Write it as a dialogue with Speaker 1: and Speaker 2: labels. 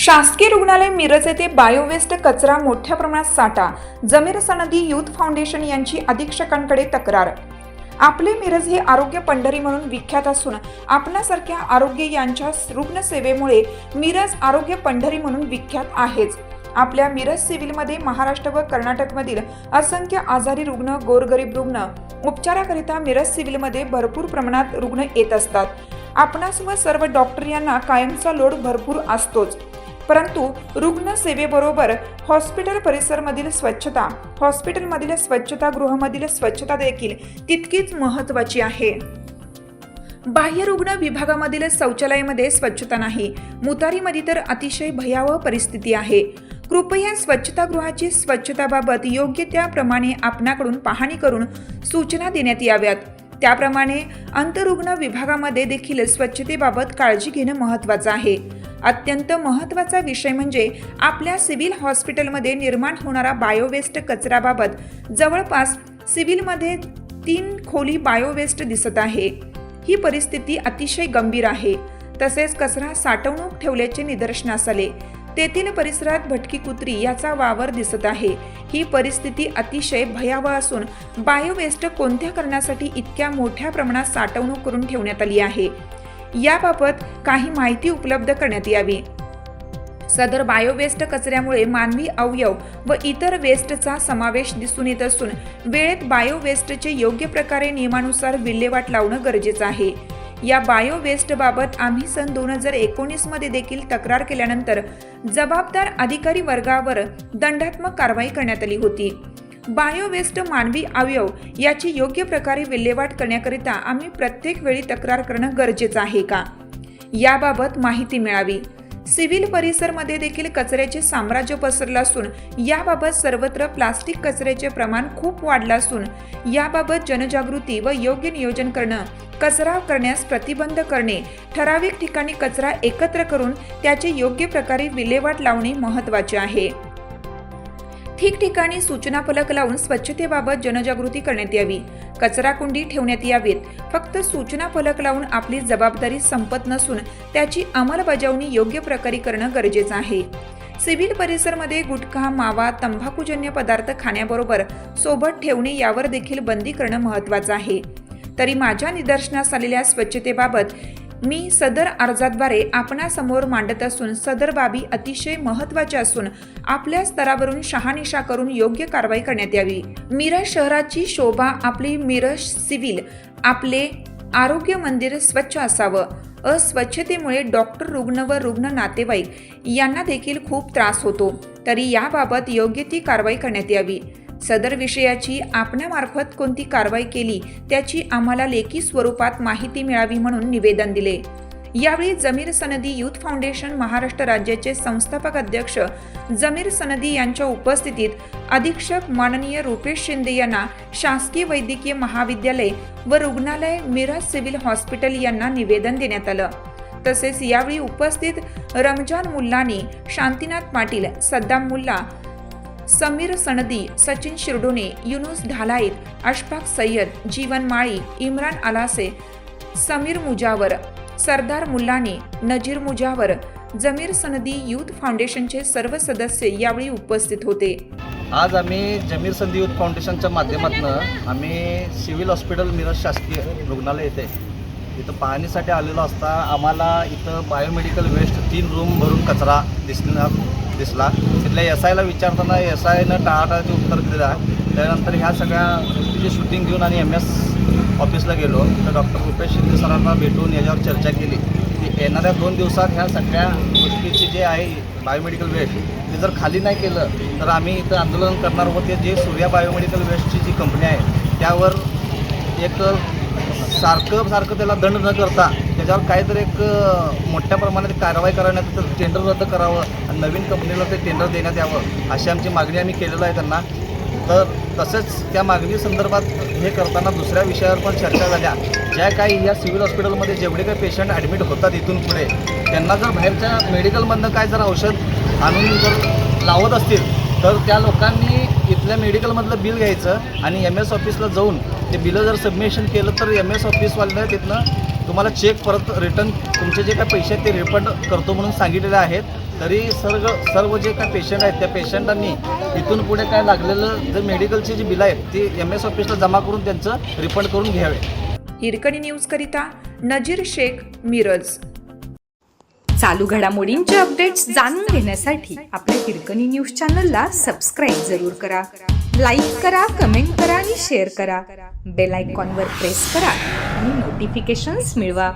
Speaker 1: शासकीय रुग्णालय मिरज येथे बायोवेस्ट कचरा मोठ्या प्रमाणात साठा. जमीर सनदी युथ फाउंडेशन यांची अधीक्षकांकडे तक्रार. आपले मिरज हे आरोग्य पंढरी म्हणून विख्यात असून आपणासारख्या आरोग्य यांच्या रुग्णसेवेमुळे मिरज आरोग्य पंढरी म्हणून विख्यात आहेच. आपल्या मिरज सिव्हिलमध्ये महाराष्ट्र व कर्नाटकमधील असंख्य आजारी रुग्ण गोरगरीब रुग्ण उपचाराकरिता मिरज सिव्हिलमध्ये भरपूर प्रमाणात रुग्ण येत असतात. आपणास व सर्व डॉक्टर यांना कायमचा लोड भरपूर असतोच. परंतु रुग्णसेवेबरोबर हॉस्पिटल परिसरमधील स्वच्छता हॉस्पिटलमधील स्वच्छतागृहामधील स्वच्छता देखील तितकीच महत्त्वाची आहे. बाह्यरुग्ण विभागामधील शौचालयामध्ये स्वच्छता नाही. मुतारीमध्ये तर अतिशय भयावह परिस्थिती आहे. कृपया स्वच्छतागृहाची स्वच्छताबाबत योग्य त्याप्रमाणे आपणाकडून पाहणी करून सूचना देण्यात याव्यात. त्याप्रमाणे अंतरुग्ण विभागामध्ये देखील स्वच्छतेबाबत काळजी घेणं महत्त्वाचं आहे. अत्यंत महत्त्वाचा विषय म्हणजे आपल्या सिव्हिल हॉस्पिटलमध्ये निर्माण होणारा बायोवेस्ट कचऱ्याबाबत जवळपास सिव्हिलमध्ये तीन खोली बायोवेस्ट दिसत आहे. ही परिस्थिती अतिशय गंभीर आहे. तसेच कचरा साठवणूक ठेवल्याचे निदर्शनास आले. तेथील परिसरात भटकी कुत्री याचा वावर दिसत आहे. ही परिस्थिती अतिशय भयावह असून बायोवेस्ट कोणत्या करण्यासाठी इतक्या मोठ्या प्रमाणात साठवणूक करून ठेवण्यात आली आहे? याबाबत काही माहिती उपलब्ध करण्यात यावी. सदर बायोवेस्ट कचऱ्यामुळे मानवी अवयव व इतर वेस्टचा समावेश दिसून येत असून वेळेत बायोवेस्टचे योग्य प्रकारे नियमानुसार विल्हेवाट लावणं गरजेचं आहे. या बायोवेस्टबाबत आम्ही सन दोन हजार एकोणीसमध्ये देखील तक्रार केल्यानंतर जबाबदार अधिकारी वर्गावर दंडात्मक कारवाई करण्यात आली होती. बायोवेस्ट मानवी अवयव याची योग्य प्रकारे विल्हेवाट करण्याकरिता आम्ही प्रत्येक वेळी तक्रार करणं गरजेचं आहे का? याबाबत माहिती मिळावी. सिव्हिल परिसरमध्ये देखील कचऱ्याचे साम्राज्य पसरलं असून याबाबत सर्वत्र प्लास्टिक कचऱ्याचे प्रमाण खूप वाढलं असून याबाबत जनजागृती व योग्य नियोजन करणं कचरा करण्यास प्रतिबंध करणे ठराविक ठिकाणी कचरा एकत्र करून त्याचे योग्य प्रकारे विल्हेवाट लावणे महत्त्वाचे आहे. ठिकठिकाणी सूचना फलक लावून स्वच्छतेबाबत जनजागृती करण्यात यावी. कचरा कुंडी ठेवण्यात यावीत. फक्त सूचना फलक लावून आपली जबाबदारी संपत नसून त्याची अंमलबजावणी योग्य प्रकारे करणं गरजेचं आहे. सिव्हिल परिसरमध्ये गुटखा मावा तंबाखूजन्य पदार्थ खाण्याबरोबर सोबत ठेवणे यावर देखील बंदी करणं महत्त्वाचं आहे. तरी माझ्या निदर्शनास आलेल्या स्वच्छतेबाबत मी सदर अर्जाद्वारे आपणासमोर मांडत असून सदर बाबी अतिशय महत्त्वाच्या असून आपल्या स्तरावरून शहानिशा करून योग्य कारवाई करण्यात यावी. मिरज शहराची शोभा आपली मिरज सिव्हिल आपले आरोग्य मंदिर स्वच्छ असावं. अस्वच्छतेमुळे डॉक्टर रुग्ण व रुग्ण नातेवाईक यांना देखील खूप त्रास होतो. तरी याबाबत योग्य ती कारवाई करण्यात यावी. सदर विषयाची आपणामार्फत कोणती कारवाई केली त्याची आम्हाला लेखी स्वरूपात माहिती मिळावी म्हणून निवेदन दिले. यावेळी जमीर सनदी युथ फाउंडेशन महाराष्ट्र राज्याचे संस्थापक अध्यक्ष जमीर सनदी यांच्या उपस्थितीत अधीक्षक माननीय रुपेश शिंदे यांना शासकीय वैद्यकीय महाविद्यालय व रुग्णालय मिरज सिव्हिल हॉस्पिटल यांना निवेदन देण्यात आलं. तसेच यावेळी उपस्थित रमजान मुल्लानी शांतीनाथ पाटील सद्दाम मुल्ला समीर सनदी सचिन शिरडोणे युनुस ढालाईत अशफाक सय्यद जीवन माळी इम्रान अलासे समीर मुजावर सरदार मुल्लानी नजीर मुजावर जमीर सनदी यूथ फाउंडेशनचे सर्व सदस्य यावेळी उपस्थित होते.
Speaker 2: आज आम्ही जमीर सनदी यूथ फाउंडेशनच्या माध्यमातून आम्ही सिव्हिल हॉस्पिटल मिरज शासकीय रुग्णालय येथे इथं पाहणीसाठी आलेलो असता आम्हाला इथं बायोमेडिकल वेस्ट तीन रूम भरून कचरा दिसणार दिसला. तिथल्या एस आयला विचारताना एस आयनं टाळाटाळाचे उत्तर दिला त्यानंतर ह्या सगळ्या गोष्टीची शूटिंग घेऊन आणि एम एस ऑफिसला गेलो. तर डॉक्टर रुपेश शिंदे सरांना भेटून याच्यावर चर्चा केली. की येणाऱ्या दोन दिवसात ह्या सगळ्या गोष्टीची जे आहे बायोमेडिकल वेस्ट ते जर खाली नाही केलं तर आम्ही इथं आंदोलन करणार होते जे सूर्या बायोमेडिकल वेस्टची जी कंपनी आहे त्यावर एक सारखं सारखं त्याला दंड न करता त्याच्यावर काहीतरी एक मोठ्या प्रमाणात कारवाई करण्यात तर टेंडर रद्द करावं आणि नवीन कंपनीला ते टेंडर देण्यात यावं अशी आमची मागणी आम्ही केलेलं आहे त्यांना. तर तसेच त्या मागणी संदर्भात हे करताना दुसऱ्या विषयावर पण चर्चा झाल्या. ज्या काही या सिव्हिल हॉस्पिटलमध्ये जेवढे काही पेशंट ॲडमिट होतात इथून पुढे त्यांना जर बाहेरच्या मेडिकलमधनं काय जर औषध आणून जर लावत असतील तर त्या लोकांनी इथल्या मेडिकलमधलं बिल घ्यायचं आणि एम एस ऑफिसला जाऊन ते बिलं जर सबमिशन केलं तर एम एस ऑफिसवाल्यानं तिथनं तुम्हाला चेक परत रिटर्न तुमचे जे काय पैसे आहेत ते रिफंड करतो म्हणून सांगितलेले आहेत. तरी सर्व सर्व जे काय पेशंट आहेत त्या पेशंटांनी इथून पुढे काय लागलेलं जे मेडिकलची जी बिलं आहेत ती एम एस ऑफिसला जमा करून त्यांचं रिफंड करून घ्यावे.
Speaker 1: हिरकणी न्यूजकरिता नजीर शेख मिरज.
Speaker 3: चालू घडामोडींचे अपडेट्स जाणून घेण्यासाठी आपल्या हिरकणी न्यूज चॅनलला सबस्क्राईब जरूर करा. लाईक करा कमेंट करा आणि शेअर करा. बेल आयकॉनवर प्रेस करा. आणि नोटिफिकेशन्स मिळवा.